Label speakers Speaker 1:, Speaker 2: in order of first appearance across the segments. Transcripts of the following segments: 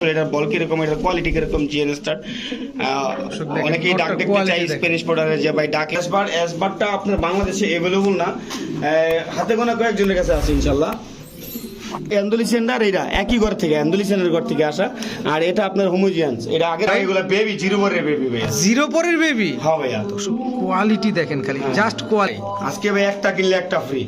Speaker 1: এটার বল কীরকম এটার কোয়ালিটি কীরকম জিএন স্টার অনেকেই ডাক দেখতে চাই। স্প্যানিশ বর্ডারে যে ভাই ডাক এসবার এসবারটা আপনার বাংলাদেশে অ্যাভেলেবল না। হাতে গোনা কয়েকজনের কাছে আছে ইনশাল্লাহ একই ঘর থেকে অ্যান্ডোলিসেনের ঘর থেকে আসা। আর এটা আপনার হোমোজিয়ান্স এটা আগের এগুলো বেবি জিরো বরের বেবি ভাইয়া
Speaker 2: জিরো পরের বেবি
Speaker 1: হ্যাঁ ভাইয়া।
Speaker 2: কোয়ালিটি দেখেন খালি জাস্ট কোয়ালিটি
Speaker 1: আজকে ভাই একটা কিনলে একটা ফ্রি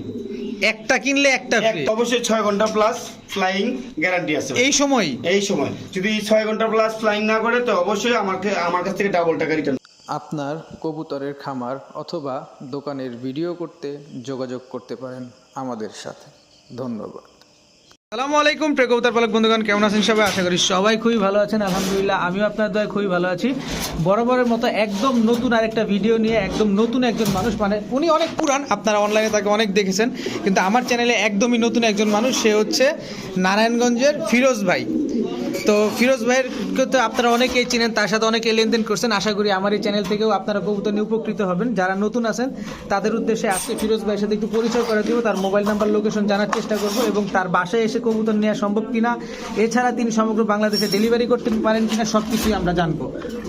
Speaker 2: একটা কিনলে একটা ফ্রি
Speaker 1: অবশ্যই ছয় ঘণ্টা প্লাস ফ্লাইং গ্যারান্টি আছে
Speaker 2: এই সময়?
Speaker 1: এই সময়। যদি ছয় ঘণ্টা প্লাস ফ্লাইং না করে তো অবশ্যই আমাকে আমার কাছ থেকে ডাবল টাকা রিটার্ন
Speaker 3: আপনার কবুতরের খামার অথবা দোকানের ভিডিও করতে যোগাযোগ করতে পারেন আমাদের সাথে। ধন্যবাদ।
Speaker 2: আসসালামু আলাইকুম প্রেকবতার পালক বন্ধুগণ, কেমন আছেন সবাই? আশা করি সবাই খুবই ভালো আছেন। আলহামদুলিল্লাহ, আমিও আপনার দয়া খুবই ভালো আছি। বরাবরের মতো একদম নতুন আরেকটা ভিডিও নিয়ে একদম নতুন একজন মানুষ মানে উনি অনেক পুরান, আপনারা অনলাইনে তাকে অনেক দেখেছেন, কিন্তু আমার চ্যানেলে একদমই নতুন একজন মানুষ, সে হচ্ছে নারায়ণগঞ্জের ফিরোজ ভাই। তো ফিরোজ ভাইয়ের তো আপনারা অনেকেই চিনেন, তার সাথে অনেকে লেনদেন করছেন। আশা করি আমার এই চ্যানেল থেকেও আপনারা কবুতর নিয়ে উপকৃত হবেন। যারা নতুন আছেন, তাদের উদ্দেশ্যে আজকে ফিরোজ ভাইয়ের সাথে একটু পরিচয় করে দিব। তার মোবাইল নাম্বার লোকেশন জানার চেষ্টা করব এবং তার বাসায় এসে কবুতর নেওয়া সম্ভব কিনা। এছাড়া তিনি সমগ্র বাংলাদেশে ডেলিভারি করতে পারেন কিনা সব কিছুই আমরা জানব।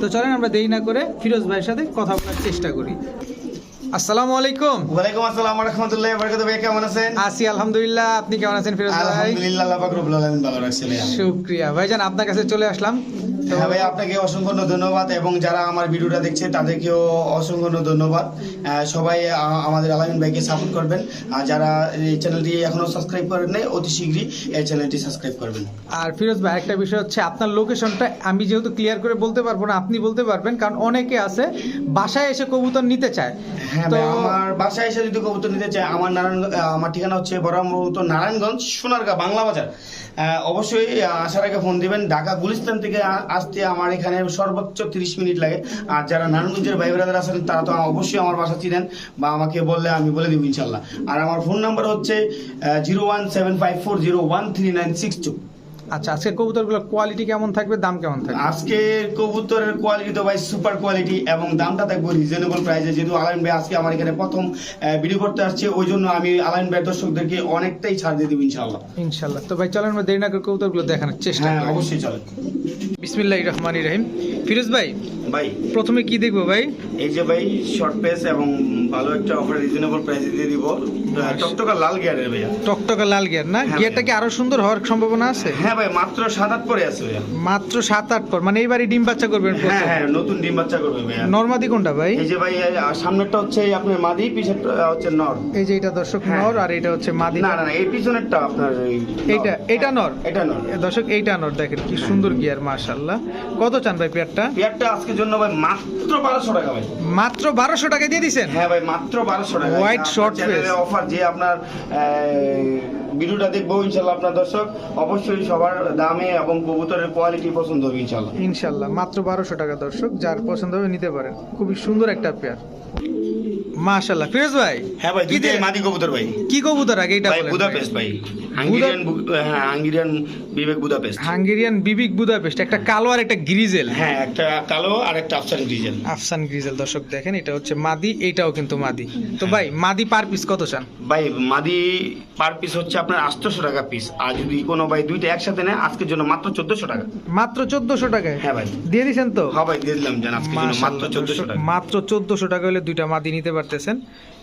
Speaker 2: তো চলেন, আমরা দেরি না করে ফিরোজ ভাইয়ের সাথে কথা বলার চেষ্টা করি। আসসালামু আলাইকুম।
Speaker 1: ওয়ালাইকুম আসসালাম রহমতুল্লাহ ভাই কেমন আছেন?
Speaker 2: আসি আলহামদুলিল্লাহ। আপনি কেমন আছেন ফিরোজ ভাই?
Speaker 1: আলহামদুলিল্লাহ আল্লাহ পাক রব্বুল আলামিন ভালো রাখছে ভাইয়া।
Speaker 2: শুক্রিয়া। ভাইজান আপনার কাছে চলে আসলাম।
Speaker 1: হ্যাঁ ভাই আপনাকে অসংখ্য ধন্যবাদ এবং যারা আমার ভিডিওটা দেখছে তাদেরকেও অসংখ্য ধন্যবাদ। সবাই আমাদের আলামিন ভাইকে সাপোর্ট করবেন। আর যারা এই চ্যানেলটি এখনও সাবস্ক্রাইব করেন নাই অতি শীঘ্রই এই চ্যানেলটি সাবস্ক্রাইব করবেন।
Speaker 2: আর ফিরোজ ভাই একটা বিষয় হচ্ছে আপনার লোকেশনটা আমি যেহেতু ক্লিয়ার করে বলতে পারব না আপনি বলতে পারবেন কারণ অনেকে আছে বাসায় এসে কবুতর নিতে চায়।
Speaker 1: হ্যাঁ
Speaker 2: তো
Speaker 1: ভাই আমার বাসায় এসে যদি কবুতর নিতে চায় আমার নারায়ণ আমার ঠিকানা হচ্ছে বরামত নারায়ণগঞ্জ সোনারগাঁ বাংলা বাজার। অবশ্যই আসার আগে ফোন দিবেন। ঢাকা গুলিস্তান থেকে আসতে আমার এখানে সর্বোচ্চ তিরিশ মিনিট লাগে। আর যারা নারায়ণগঞ্জের ভাই ব্রাদার আছেন তারা তো অবশ্যই আমার বাসা চিনেন বা আমাকে বললে আমি বলে দিব ইনশাল্লাহ। আর আমার ফোন নাম্বার হচ্ছে zero one seven five four zero one three nine six two
Speaker 2: আচ্ছা আজকে কবুতরগুলোর কোয়ালিটি কেমন থাকবে দাম কেমন থাকবে?
Speaker 1: আজকে কবুতরের কোয়ালিটি তো ভাই সুপার কোয়ালিটি এবং দামটা থাকবে রিজনেবল প্রাইসে যেহেতু আলাইন ভাই আজকে আমার এখানে প্রথম ভিডিও করতে আসছে ওই জন্য আমি আলাইন ভাই দর্শকদেরকে অনেকটাই ছাড় দিয়ে দেবো ইনশাল্লাহ
Speaker 2: ইনশাল্লাহ তো ভাই চলেন আমরা দেরি না করে কবুতরগুলো দেখানোর চেষ্টা
Speaker 1: হ্যাঁ অবশ্যই চলে
Speaker 2: বিসমিল্লাহ রহমান রহিম। ফিরোজ ভাই
Speaker 1: ভাই।
Speaker 2: প্রথমে কি দেখব ভাই?
Speaker 1: এই যে ভাই শর্ট পেস এবং ভালো একটা অফার রিজনেবল প্রাইসে দিয়ে দিব। টকটকা লাল গিয়ারের ভাইয়া।
Speaker 2: টকটকা লাল গিয়ার না?
Speaker 1: হ্যাঁ
Speaker 2: গিয়ারটা কি আরও সুন্দর হওয়ার সম্ভাবনা আছে?
Speaker 1: হ্যাঁ ভাই মাত্র সাত আট পরে আছে ভাইয়া।
Speaker 2: মাত্র সাত আট পর মানে এইবারই ডিম বাচ্চা করবেন
Speaker 1: হ্যাঁ হ্যাঁ নতুন ডিম বাচ্চা করবে ভাইয়া।
Speaker 2: নর্মাদি কোনটা ভাই?
Speaker 1: এই যে ভাই সামনেরটা হচ্ছে এই আপনার মাদি পিছেরটা হচ্ছে নর।
Speaker 2: এই যে এটা দর্শক
Speaker 1: হ্যাঁ।
Speaker 2: নর আর এটা হচ্ছে মাদি।
Speaker 1: না না এই পিছনেরটা আপনার এই
Speaker 2: এইটা এটা নর?
Speaker 1: এটা নর।
Speaker 2: দর্শক এইটা নর দেখেন কি সুন্দর গিয়ার মাশাআল্লাহ। কত চান ভাই পেয়ারটা?
Speaker 1: পেয়ারটা আজকের জন্য ভাই মাত্র বারোশো টাকা ভাই।
Speaker 2: মাত্র বারোশো টাকা দিয়ে দিচ্ছেন
Speaker 1: হ্যাঁ ভাই মাত্র বারোশো টাকা
Speaker 2: হোয়াইট শর্ট
Speaker 1: অফার যে আপনার ভিডিওটা দেখব ইনশাল্লাহ আপনার দর্শক। অবশ্যই সবার দামে এবং কবুতরের কোয়ালিটি পছন্দ হবে ইনশাল্লাহ।
Speaker 2: ইনশাল্লাহ মাত্র বারোশো টাকা দর্শক যার পছন্দ হবে নিতে পারেন। খুবই সুন্দর একটা পেয়ার মাশাআল্লাহ ফিরোজ ভাই
Speaker 1: হ্যাঁ ভাই দুইটাই মাদি কবুতর ভাই।
Speaker 2: কি কবুতর আগে এটা
Speaker 1: ভাই
Speaker 2: বলেন
Speaker 1: বুদাপেস্ট ভাই? হাঙ্গেরিয়ান হ্যাঁ হাঙ্গেরিয়ান বিবেক বুদাপেস্ট।
Speaker 2: হাঙ্গেরিয়ান বিবিক বুদাপেস্ট একটা কালো আর একটা গ্রিজেল।
Speaker 1: হ্যাঁ একটা কালো আর একটা আফসান গ্রিজেল।
Speaker 2: আফসান গ্রিজেল দর্শক দেখেন এটা হচ্ছে মাদি এটাও কিন্তু মাদি। তো ভাই মাদি পার পিস কত চান?
Speaker 1: ভাই মাদি পার পিস হচ্ছে আপনার আটশোশো টাকা পিস আর যদি কোনো ভাই দুইটা একসাথে নেয় আজকের জন্য মাত্র চোদ্দশো টাকা।
Speaker 2: মাত্র চোদ্দশো টাকায়?
Speaker 1: হ্যাঁ ভাই।
Speaker 2: দিয়ে দিছেন তো?
Speaker 1: হ্যাঁ ভাই দিয়ে দিলাম জান আজকের জন্য মাত্র চোদ্দশো টাকা।
Speaker 2: মাত্র চোদ্দশো টাকা হলে দুইটা মাদি নিতে পারতেছেন।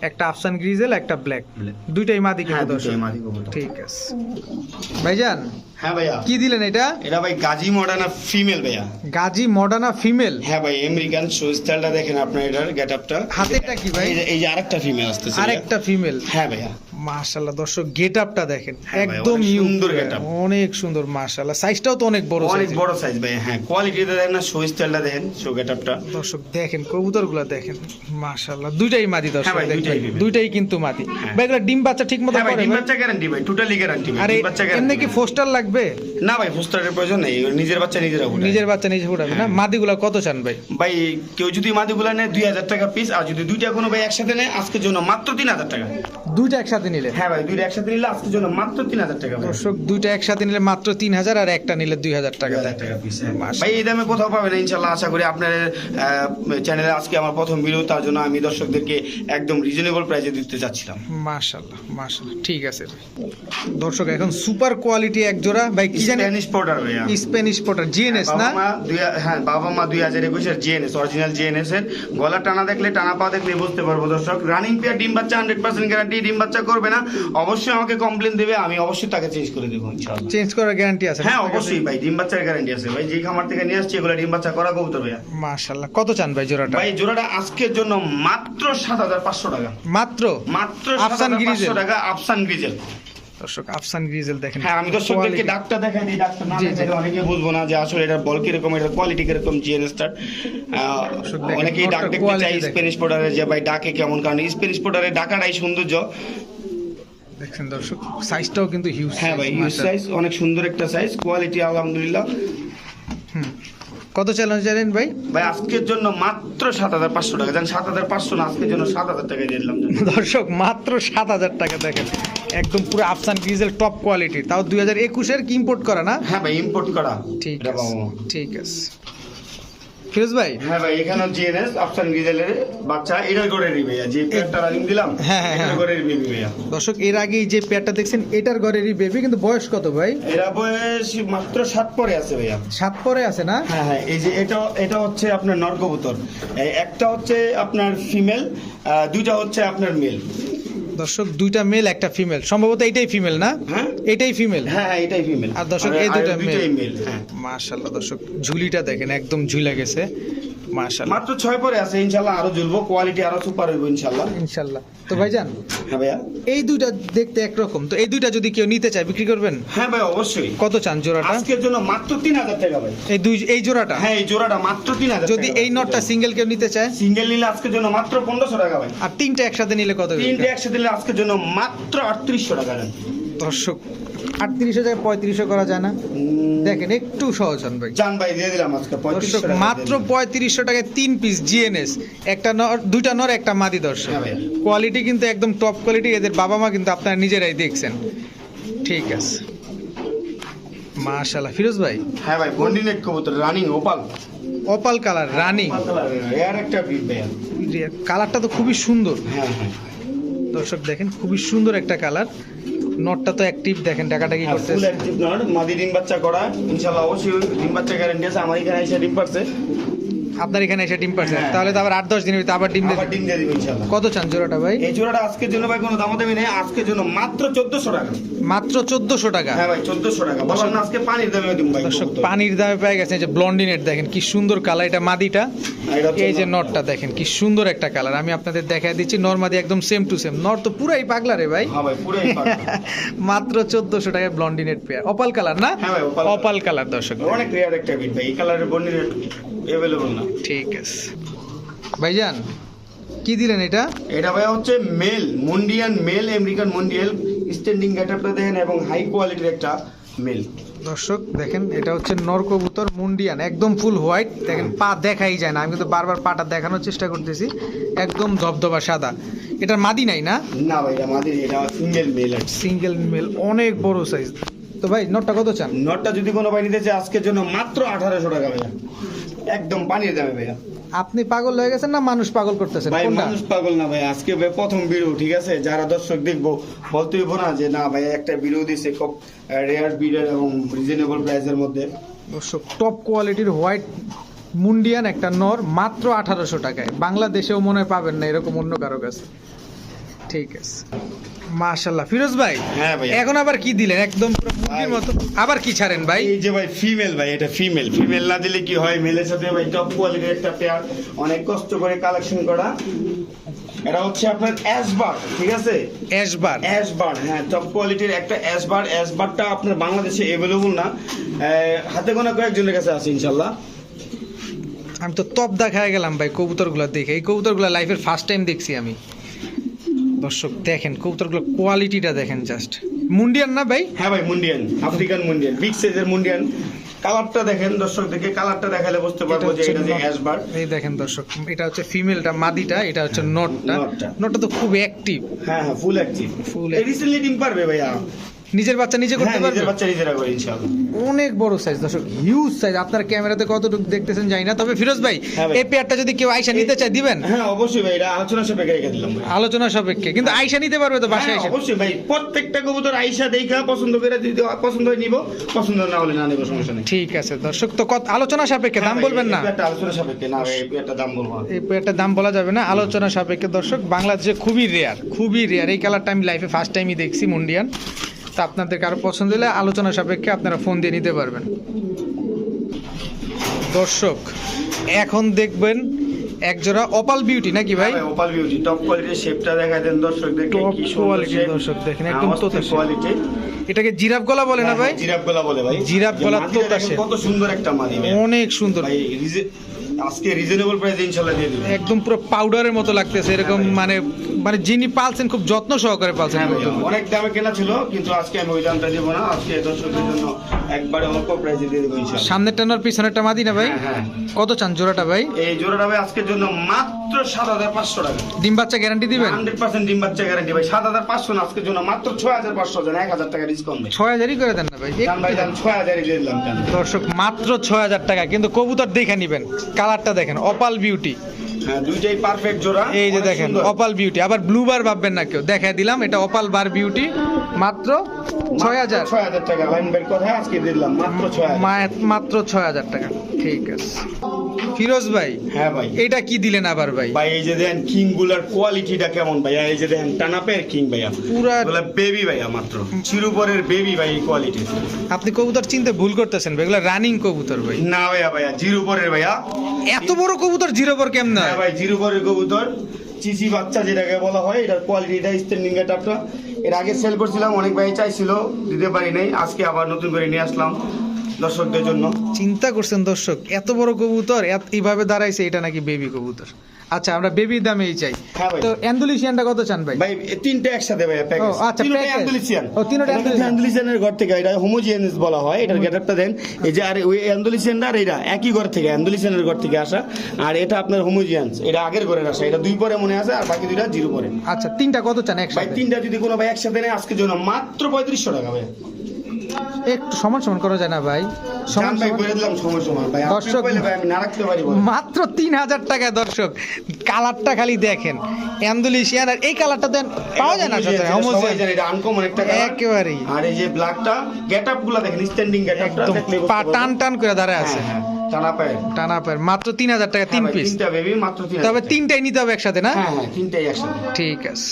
Speaker 2: একটা আফসান গ্রিজেল একটা ব্ল্যাক। দুইটাই মাদি
Speaker 1: হ্যাঁ
Speaker 2: কিন্তু
Speaker 1: দুইটাই মাদি
Speaker 2: ঠিক আছে। ভাইজান
Speaker 1: হ্যাঁ ভাইয়া।
Speaker 2: কি দিলেন এটা?
Speaker 1: এটা ভাই গাজী মডার্না ফিমেল ভাইয়া।
Speaker 2: Gazzi Modena female?
Speaker 1: হ্যাঁ ভাই আমেরিকান শো স্টাইলটা দেখেন আপনার এটার গেট আপটা
Speaker 2: হাতেরটা কি ভাই?
Speaker 1: এই যে আরেকটা ফিমেল আসতেছে
Speaker 2: আরেকটা ফিমেল।
Speaker 1: হ্যাঁ ভাইয়া।
Speaker 2: মাশাআল্লাহ দর্শক গেট আপটা দেখেন
Speaker 1: হ্যাঁ
Speaker 2: একদম
Speaker 1: সুন্দর getup।
Speaker 2: অনেক সুন্দর মাশাআল্লাহ। সাইজটাও তো অনেক বড়
Speaker 1: অনেক বড় সাইজ ভাই হ্যাঁ কোয়ালিটিটা দেখেন না শো স্টাইলটা দেখেন শো গেট আপটা
Speaker 2: দর্শক দেখেন কবুতরগুলো দেখেন মাশাআল্লাহ। দুইটাই মাদি দর্শক
Speaker 1: হ্যাঁ
Speaker 2: দেখেন।
Speaker 1: দুইটাই
Speaker 2: কিন্তু মাদি।
Speaker 1: হ্যাঁ।
Speaker 2: ভাই এগুলো ডিম বাচ্চা ঠিক মতো
Speaker 1: হ্যাঁ ভাই
Speaker 2: করে
Speaker 1: ডিম বাচ্চা গ্যারান্টি ভাই টোটালি গ্যারান্টি ভাই ডিম বাচ্চা
Speaker 2: এমনি কি ফোস্টার লাগবে?
Speaker 1: না ভাই ফুস্টারের প্রয়োজন নেই নিজের বাচ্চা নিজেরা
Speaker 2: বাচ্চা নিজে ফুটাবে না?
Speaker 1: হ্যাঁ।
Speaker 2: মাদিগুলা কত চান ভাই?
Speaker 1: ভাই কেউ যদি মাদিগুলা নেয় দুই হাজার টাকা পিস আর যদি দুইটা কোনো ভাই একসাথে নেয় আজকের জন্য মাত্র তিন হাজার টাকা।
Speaker 2: দুইটা একসাথে নিলে।
Speaker 1: হ্যাঁ ভাই দুইটা একসাথে নিলে আজকের জন্য মাত্র তিন হাজার টাকা
Speaker 2: দর্শক দুইটা একসাথে নিলে মাত্র তিন হাজার আর একটা নিলে দুই হাজার টাকা।
Speaker 1: হ্যাঁ। ভাই এই দামে কোথাও পাবেন ইনশাল্লাহ আশা করি আপনার চ্যানেলে আজকে আমার প্রথম ভিডিও তার জন্য আমি দর্শকদেরকে একদম রিজনেবল প্রাইসে দিতে চাচ্ছিলাম।
Speaker 2: মাশাল্লাহ মাশাল্লাহ ঠিক আছে দর্শক এখন সুপার কোয়ালিটি এক জোড়া। ভাই কি জানি
Speaker 1: স্প্যানিশ ভাইয়া।
Speaker 2: স্প্যানিশ জিএনএস না?
Speaker 1: বাবা মা দুই হ্যাঁ বাবা মা দুই হাজার একুশের জিএনএস অরিজিনাল জিএনএস এর। গলা টানা দেখলে টানা পা দেখলে বুঝতে পারব দর্শক। রানিং পেয়ার ডিম বাচ্চা হান্ড্রেড পার্সেন্ট গ্যারান্টি ডিম বাচ্চা করবে না অবশ্যই আমাকে কমপ্লেন দেবে আমি অবশ্যই তাকে চেঞ্জ করে দেবো ইনশাআল্লাহ।
Speaker 2: চেঞ্জ করার গ্যারান্টি আছে
Speaker 1: হ্যাঁ অবশ্যই ভাই ডিম বাচ্চার গ্যারান্টি আছে। ভাই যে খামার থেকে নিয়ে আসছি এগুলো ডিম বাচ্চা করা কবুতর ভাইয়া।
Speaker 2: মাশাল্লাহ কত চান ভাই জোড়াটা?
Speaker 1: ভাই জোড়াটা আজকের জন্য মাত্র সাত হাজার পাঁচশো টাকা।
Speaker 2: মাত্র?
Speaker 1: মাত্র
Speaker 2: আফসান
Speaker 1: আফসান
Speaker 2: গ্রিজেল।
Speaker 1: টাকা আফসান গ্রিজেল
Speaker 2: দর্শক আফসান গ্রিজেল দেখেন
Speaker 1: হ্যাঁ আমি দর্শকদেরকে। ডাক্তার দেখাই দিই ডাক্তার না
Speaker 2: জি।
Speaker 1: অনেকে বুঝব না যে আসলে এটা বল কীরকম এটা কোয়ালিটি কীরকম জিএনএস টার
Speaker 2: দর্শক দেখেন,
Speaker 1: অনেকেই ডাক দেখতে চাই। স্প্যানিশ পোর্টারে যে ভাই ডাকে কেমন কারণ স্প্যানিশ পোর্টারে ডাকাটাই সৌন্দর্য।
Speaker 2: দেখছেন দর্শক সাইজটাও কিন্তু হিউজ
Speaker 1: হ্যাঁ ভাই ইউজ সাইজ অনেক সুন্দর একটা সাইজ কোয়ালিটি আলহামদুলিল্লাহ।
Speaker 2: কত চ্যালেঞ্জ জানেন ভাই?
Speaker 1: ভাই আজকের জন্য মাত্র সাত হাজার পাঁচশো টাকা। জান সাত হাজার পাঁচশো না আজকের জন্য সাত হাজার টাকা দিলাম।
Speaker 2: দর্শক মাত্র সাত হাজার টাকা দেখেন। একদম পুরো আফসান গ্রিজেল টপ কোয়ালিটির তাও দুই হাজার একুশের কি ইম্পোর্ট করা না?
Speaker 1: হ্যাঁ ভাই ইম্পোর্ট করা।
Speaker 2: ঠিক আছে। ঠিক আছে। ফিরোজ ভাই?
Speaker 1: হ্যাঁ ভাই এখানে জিএনএস আফসান গ্রিজেলের বাচ্চা এটা করে দিবে যে পেয়ারটা রানিং দিলাম
Speaker 2: হ্যাঁ, হ্যাঁ,
Speaker 1: এটা
Speaker 2: হ্যাঁ।
Speaker 1: ভাইয়া।
Speaker 2: দর্শক এর আগে যে পেয়ারটা দেখছেন এটার ঘরেরই বেবি কিন্তু বয়স কত ভাই?
Speaker 1: এরা বয়স মাত্র সাত পরে আছে ভাইয়া।
Speaker 2: সাত পরে আছে না?
Speaker 1: হ্যাঁ হ্যাঁ এই যে এটা এটা হচ্ছে আপনার নরকবুতর একটা হচ্ছে আপনার ফিমেল দুইটা হচ্ছে আপনার মেল
Speaker 2: দর্শক দুইটা মেল একটা ফিমেল সম্ভবত এটাই ফিমেল না?
Speaker 1: হ্যাঁ?
Speaker 2: এটাই ফিমেল
Speaker 1: হ্যাঁ হ্যাঁ এটাই ফিমেল
Speaker 2: আর দর্শক এই দুইটা মেল
Speaker 1: মাশাআল্লাহ হ্যাঁ।
Speaker 2: মাশাল্লাহ দর্শক ঝুলিটা দেখেন একদম ঝুলে গেছে।
Speaker 1: মাত্র ছয় পরে আছে ইনশাল্লাহ আরও ঝুলবো কোয়ালিটি আরও সুপার হইব ইনশাল্লাহ
Speaker 2: ইনশাল্লাহ তো ভাইজান
Speaker 1: হ্যাঁ ভাইয়া।
Speaker 2: এই দুইটা দেখতে একরকম তো এই দুইটা যদি কেউ নিতে চায় বিক্রি করবেন?
Speaker 1: হ্যাঁ ভাই অবশ্যই।
Speaker 2: কত চান জোড়াটা?
Speaker 1: আজকের জন্য মাত্র তিন হাজার টাকা ভাই।
Speaker 2: এই দুই এই জোড়াটা?
Speaker 1: হ্যাঁ এই জোড়াটা মাত্র তিন হাজার
Speaker 2: যদি এই নটটা সিঙ্গেল কেউ নিতে চায়?
Speaker 1: সিঙ্গেল নিলে আজকের জন্য মাত্র পনেরোশো টাকা ভাই।
Speaker 2: আর তিনটা একসাথে নিলে কত
Speaker 1: তিনটে একসাথে নিলে আজকের জন্য মাত্র আটত্রিশশো টাকা দেন
Speaker 2: দর্শক আটত্রিশশো জায়গায় পঁয়ত্রিশশো করা যায় না। দেখেন একটু সহজ হন ভাই।
Speaker 1: জান ভাই দিয়ে দিলাম আজকে
Speaker 2: দর্শক মাত্র পঁয়ত্রিশশো টাকায় তিন পিস জিএনএস একটা নর দুইটা নর একটা মাদি দর্শক।
Speaker 1: হ্যাঁ
Speaker 2: কোয়ালিটি কিন্তু একদম টপ কোয়ালিটি এদের বাবা মা কিন্তু আপনারা নিজেরাই দেখছেন। ঠিক আছে। মাশাল্লাহ ফিরোজ ভাই?
Speaker 1: হ্যাঁ ভাই বন্ডিনেট কবুতর running
Speaker 2: opal. Opal colour
Speaker 1: running. একটা ব্রিড
Speaker 2: কালারটা তো খুবই সুন্দর।
Speaker 1: হ্যাঁ হ্যাঁ।
Speaker 2: দর্শক দেখেন খুবই সুন্দর একটা কালার। নটটা তো অ্যাক্টিভ দেখেন টাকাটা কি
Speaker 1: ফুল অ্যাক্টিভ নট মাদি ডিম বাচ্চা করা ইনশাআল্লাহ অবশ্যই ডিম বাচ্চা গ্যারান্টি আছে আমার এখানে এসে ডিম পারছে
Speaker 2: আপনার এখানে এসে ডিম পারছেন
Speaker 1: হ্যাঁ।
Speaker 2: তাহলে তো আবার আট দশ দিনের আবার ডিম
Speaker 1: আবার ডিম দিয়ে দিবে ইনশাআল্লাহ।
Speaker 2: কত চান জোড়াটা ভাই?
Speaker 1: এই জোড়াটা আজকের জন্য ভাই কোনো দাম দেবে নেই আজকের জন্য মাত্র চোদ্দশো টাকা।
Speaker 2: মাত্র চোদ্দশো টাকা?
Speaker 1: হ্যাঁ ভাই চোদ্দশো টাকা। বললাম না আজকে পানির দামে দিন ভাই
Speaker 2: দর্শক পানির দামে পেয়ে গেছে এই যে ব্লন্ডিনেট দেখেন কি সুন্দর কালার এটা মাদিটা।
Speaker 1: হচ্ছে
Speaker 2: এই যে। নটটা দেখেন কি সুন্দর একটা কালার আমি আপনাদের দেখাই দিচ্ছি নর্মাদি একদম সেম টু সেম নর তো পুরাই পাগলা রে ভাই।
Speaker 1: হ্যাঁ ভাই পুরোই পাকা।
Speaker 2: মাত্র চোদ্দশো টাকায় ব্লন্ডিনেট পেয়ার অপাল কালার না?
Speaker 1: হ্যাঁ ভাই, অপাল
Speaker 2: কালার দর্শক।
Speaker 1: অনেক রেয়ার একটা বিট ভাই এই কালারের বন্ডিনেট অ্যাভেলেবল না।
Speaker 2: ঠিক আছে। ভাইজান কি দিলেন এটা?
Speaker 1: এটা ভাই হচ্ছে male Mondain male American Mondain standing গেটআপটা দেখেন এবং হাই কোয়ালিটির একটা মেল।
Speaker 2: দর্শক দেখেন এটা হচ্ছে নরকবুতর মুন্ডিয়ান একদম ফুল হোয়াইট। দেখেন পা দেখাই যায় না আমি কিন্তু বারবার পাটা দেখানোর চেষ্টা করতেছি। একদম ধবধবা সাদা। এটার মাদি নাই না?
Speaker 1: না ভাই এটা মাদি এটা সিঙ্গেল মেল আছে।
Speaker 2: সিঙ্গেল মেল অনেক বড় সাইজ তো ভাই নটটা কত চান?
Speaker 1: নটটা যদি কোনো ভাই নিতে চায় আজকের জন্য মাত্র আঠারোশো টাকা ভাইয়া। একদম পানির দামে ভাইয়া।
Speaker 2: আপনি পাগল হয়ে গেছেন না মানুষ পাগল করতেছেন?
Speaker 1: ভাই মানুষ পাগল না ভাই আজকে ভাই প্রথম ভিডিও ঠিক আছে? যারা দর্শক দেখব বলতে হইব না যে না ভাই একটা ভিডিও দিছে খুব রেয়ার বিডের এবং রিজনেবল প্রাইসের মধ্যে।
Speaker 2: দর্শক টপ কোয়ালিটির হোয়াইট মুন্ডিয়ান একটা নর মাত্র আঠারোশো টাকায়। বাংলাদেশেও মনে হয় পাবেন না এরকম অন্য কারও কাছে। ঠিক আছে। মাশাল্লাহ ফিরোজ ভাই
Speaker 1: হ্যাঁ ভাই
Speaker 2: এখন আবার কি দিলেন? একদম পুরো মুরগির মতো। আবার কি ছাড়েন ভাই?
Speaker 1: এই যে ভাই ফিমেল ভাই এটা ফিমেল ফিমেল না দিলে কি হয়? মেলের সাথে ভাই টপ কোয়ালিটির একটা পেয়ার অনেক কষ্ট করে কালেকশন করা। এটা হচ্ছে আপনার অ্যাশবার ঠিক আছে?
Speaker 2: অ্যাশবার
Speaker 1: অ্যাশবার হ্যাঁ টপ কোয়ালিটির একটা অ্যাশবার অ্যাশবারটা আপনার বাংলাদেশে অ্যাভেলেবল না। হাতে গোনা কয়েকজনের কাছে আছে ইনশাল্লাহ
Speaker 2: আমি তো তপ দেখায় গেলাম ভাই কবুতরগুলো দেখে। এই কবুতরগুলো লাইফের ফার্স্ট টাইম দেখছি আমি। দর্শক দেখেন কবুতরগুলো কোয়ালিটিটা দেখেন জাস্ট মুন্ডিয়ান না ভাই?
Speaker 1: হ্যাঁ ভাই মুন্ডিয়ান আফ্রিকান মুন্ডিয়ান বিগ সাইজের মুন্ডিয়ান। কালারটা দেখেন দর্শক দেখে কালারটা দেখালে বুঝতে পারব যে এটা যে। অ্যাশবার
Speaker 2: এই দেখেন দর্শক এটা হচ্ছে ফিমেলটা মাদিটা এটা হচ্ছে নটটা
Speaker 1: নটটা।
Speaker 2: নটটা তো খুব অ্যাক্টিভ
Speaker 1: হ্যাঁ হ্যাঁ ফুল অ্যাক্টিভ
Speaker 2: ফুল
Speaker 1: রিসেন্টলি ডিম পারবে ভাইয়া?
Speaker 2: নিজের বাচ্চা নিজে করতে
Speaker 1: হ্যাঁ
Speaker 2: পারবে?
Speaker 1: বাচ্চা নিজেরা করে ইনশাআল্লাহ।
Speaker 2: অনেক বড় সাইজ দর্শক হিউজ সাইজ আপনার ক্যামেরাতে কতটুকু দেখতেছেন জানি না তবে ফিরোজ ভাই
Speaker 1: হ্যাঁ।
Speaker 2: এই পেয়ারটা যদি কেউ আইসা নিতে চায় দিবেন?
Speaker 1: হ্যাঁ অবশ্যই ভাই এটা আলোচনা সাপেক্ষে রেখে দিলাম ভাই।
Speaker 2: আলোচনা সাপেক্ষে। কিন্তু আইসা নিতে পারবে তো বাসায়
Speaker 1: হ্যাঁ,
Speaker 2: এসে?
Speaker 1: অবশ্যই ভাই প্রত্যেকটা কবুতর আইসা দেখা পছন্দ করে যদি পছন্দ হয় নিব পছন্দ না হলে না নিব সমস্যা নেই।
Speaker 2: ঠিক আছে দর্শক তো কত আলোচনা সাপেক্ষে দাম
Speaker 1: হ্যাঁ
Speaker 2: বলবেন না?
Speaker 1: পেয়ারটা আলোচনা সাপেক্ষে না এই পেয়ারটা দাম বলব
Speaker 2: এই পেয়ারটার দাম বলা যাবে না আলোচনা সাপেক্ষে দর্শক বাংলাদেশে খুবই রেয়ার খুবই রেয়ার এই কালারটা আমি লাইফে ফার্স্ট টাইমই দেখছি মুন্ডিয়ান। তা আপনাদের কারও পছন্দ হলে আলোচনা সাপেক্ষে আপনারা ফোন দিয়ে নিতে পারবেন। দর্শক এখন দেখবেন একজোড়া অপাল বিউটি নাকি ভাই?
Speaker 1: অপাল বিউটি টপ কোয়ালিটির শেপটা দেখা দেন দর্শক দেখে
Speaker 2: Top
Speaker 1: কি
Speaker 2: quality
Speaker 1: সুন্দর
Speaker 2: দর্শক দেখেন, একদম তোতা।
Speaker 1: কোয়ালিটি
Speaker 2: এটাকে জিরাফ গলা বলে না ভাই?
Speaker 1: জিরাফ গলা বলে ভাই।
Speaker 2: জিরাফ গলা তোতা
Speaker 1: কত সুন্দর একটা মাদি
Speaker 2: অনেক সুন্দর।
Speaker 1: ভাই আজকে রিজনেবল প্রাইসে ইনশাআল্লাহ দিয়ে
Speaker 2: একদম পুরো পাউডারের মতো লাগতেছে এরকম
Speaker 1: হ্যাঁ
Speaker 2: মানে মানে যিনি পালছেন খুব যত্ন সহকারে পালছেন।
Speaker 1: হ্যাঁ। অনেক দামে কেনা ছিল কিন্তু আজকে আমি ওই দামটা দিব না। আজকে দর্শকদের জন্য একবারে অল্প প্রাইসে দিয়ে দেবো ইনশাআল্লাহ
Speaker 2: সামনের টানার পিছনেরটা মাদি না ভাই?
Speaker 1: হ্যাঁ, হ্যাঁ।
Speaker 2: কত চান জোড়াটা ভাই?
Speaker 1: এই জোড়াটা ভাই আজকের জন্য মাত্র সাত হাজার পাঁচশো টাকা।
Speaker 2: ডিম বাচ্চা গ্যারান্টি দিবেন?
Speaker 1: হান্ড্রেড পার্সেন্ট ডিম বাচ্চা গ্যারান্টি ভাই। সাত হাজার পাঁচশো না আজকের জন্য মাত্র ছয় হাজার পাঁচশো জন এক হাজার টাকা ডিসকাউন্ট
Speaker 2: ছয় হাজারই করে দেন না ভাই
Speaker 1: ভাই দাম ছয় হাজারই দিয়ে দিলাম
Speaker 2: দর্শক মাত্র ছয় হাজার টাকা কিন্তু কবুতর দেখে নিবেন কালারটা দেখেন অপাল বিউটি
Speaker 1: দুইটাই পারফেক্ট জোড়া।
Speaker 2: এই যে দেখেন অপাল বিউটি আবার ব্লু বার ভাববেন না কেউ দেখা দিলাম এটা অপাল বার বিউটি মাত্র ছয় হাজার।
Speaker 1: ছয় হাজার টাকা। লাইন বের কথা আজকে দিলাম মাত্র ছয় হাজার।
Speaker 2: মাত্র ছয় হাজার টাকা। ঠিক আছে। ফিরোজ ভাই
Speaker 1: হ্যাঁ ভাই।
Speaker 2: এটা কি দিলেন আবার ভাই?
Speaker 1: ভাই এই যে দেখেন কিংগুলার কোয়ালিটিটা কেমন ভাইয়া? এই যে দেখেন টানাপের কিং ভাইয়া।
Speaker 2: পুরা
Speaker 1: বেবি ভাইয়া মাত্র। চিরুপরের বেবি ভাই এই কোয়ালিটি
Speaker 2: আপনি কবুতর চিনতে ভুল করতেছেন ভাই এগুলো রানিং কবুতর ভাই।
Speaker 1: না ভাইয়া ভাইয়া জিরুপরের ভাইয়া।
Speaker 2: এত বড় কবুতর জিরো পর কেমন
Speaker 1: হ্যাঁ? ভাই, জিরো করে কবুতর। চিচি বাচ্চা যেটাকে বলা হয়, এটার কোয়ালিটিটা স্ট্যান্ডিং টাপটা। এর আগে সেল করছিলাম, অনেক ভাই চাইছিল, দিতে পারি নাই। আজকে আবার নতুন করে নিয়ে আসলাম। দর্শকদের জন্য।
Speaker 2: চিন্তা করছেন দর্শক এত বড় কবুতর এত- এইভাবে দাঁড়াইছে এটা নাকি বেবি কবুতর? আচ্ছা আমরা বেবির দামেই চাই।
Speaker 1: হ্যাঁ
Speaker 2: তো অ্যান্ডুলিশিয়ানটা কত চান ভাই?
Speaker 1: ভাই তিনটে একসাথে ভাইয়া প্যাকেজ
Speaker 2: ও, আচ্ছা,
Speaker 1: তিনটে
Speaker 2: package। ও, তিনটে।
Speaker 1: অ্যান্ডুলিসিয়ানের ঘর থেকে এটা হোমোজিয়ানিস বলা হয় এটার গেটআপটা দেন। এই যে আর ওই অ্যান্ডুলিসিয়ানটা আর এটা একই ঘর থেকে অ্যান্ডুলিসিয়ানের ঘর থেকে আসা। আর এটা আপনার হোমোজিয়ান্স এটা আগের ঘরের আসা এটা দুই পরে মনে আছে আর বাকি দুইটা জিরো পরে।
Speaker 2: আচ্ছা তিনটা কত চান একসাথে?
Speaker 1: ভাই তিনটা যদি কোনো ভাই একসাথে নেয় আজকের জন্য মাত্র পঁয়ত্রিশশো টাকা ভাই।
Speaker 2: একটু সমান সমান করা যায় না ভাই? সমান দর্শক-। মাত্র তিন হাজার টাকা দর্শক কালারটা খালি দেখেন। অ্যান্ডুলিশিয়ান আর এই কালারটা দেন পাওয়া যায় না একেবারেই।
Speaker 1: আর এই যে ব্ল্যাকটা গেটআপগুলা দেখেন স্ট্যান্ডিং গেটআপটা।
Speaker 2: টান টান করে দাঁড়ায় আছে।
Speaker 1: হ্যাঁ, হ্যাঁ, টানা পায়ে।
Speaker 2: টানা পায়ের মাত্র তিন হাজার টাকা তিন
Speaker 1: হ্যাঁ
Speaker 2: পিস
Speaker 1: তিনটা বেবি মাত্র তিন
Speaker 2: তবে তিনটাই নিতে হবে একসাথে না?
Speaker 1: হ্যাঁ হ্যাঁ তিনটাই একসাথে।
Speaker 2: ঠিক আছে।